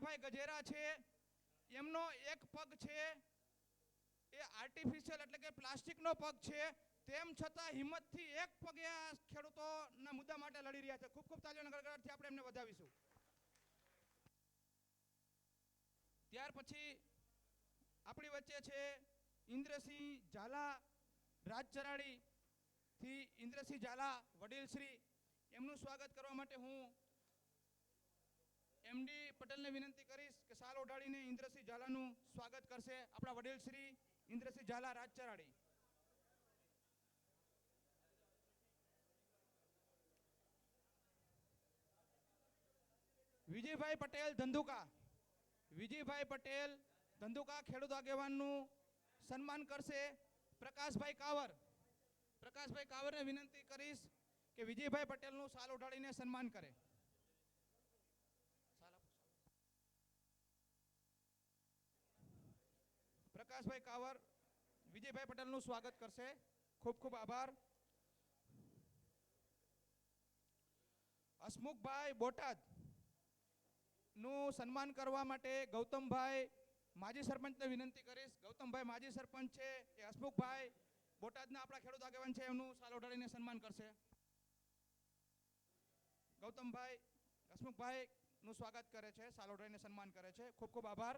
મીરાભાઈ ગજેરા છે. એમનો એક પગ છે. એ આર્ટિફિશિયલ એટલે કે પ્લાસ્ટિકનો પગ છે. તેમ છતાં હિંમતથી એક પગે આ ખેડૂતોના મુદ્દા માટે લડી રહ્યા છે. ખૂબ ખૂબ તાલીઓના આપણે એમને વધાવીશું. ત્યાર પછી આપણી વચ્ચે છે ઇન્દ્રસિંહ ઝાલા રાજચરાડી થી ઇન્દ્રસિંહ ઝાલા વડીલ શ્રી એમનું સ્વાગત કરવા માટે હું એમડી પટેલને વિનંતી કરીશ કે સાલ ઓઢાડીને ઇન્દ્રસિંહ ઝાલાનું સ્વાગત કરશે. આપણા વડીલ શ્રી ઇન્દ્રસિંહ ઝાલા રાજચરાડી. વિજયભાઈ પટેલ ધંધુકા. વિજયભાઈ પટેલ ધંધુકા ખેડૂત આગેવાનનું સન્માન કરશે. પ્રકાશભાઈ કાવર. પ્રકાશભાઈ કાવરને વિનંતી કરીશ કે વિજયભાઈ પટેલનું સાલ ઉઠાડીને સન્માન કરે. પ્રકાશભાઈ કાવર, વિજયભાઈ પટેલનું સ્વાગત કરશે. ખૂબ ખૂબ આભાર. હસમુખભાઈ બોટાદનું સન્માન કરવા માટે ગૌતમભાઈ માજી સરપંચને વિનંતી કરીશ. ગૌતમભાઈ માજી સરપંચ છે, એ હસમુખભાઈ બોટાદના આપણા ખેડૂત આગેવાન છે, એમનું સાલ ઓઢાડીને સન્માન કરશે. ગૌતમભાઈ હસમુખભાઈ નું સ્વાગત કરે છે, સાલ ઓઢાડીને સન્માન કરે છે. ખૂબ ખૂબ આભાર.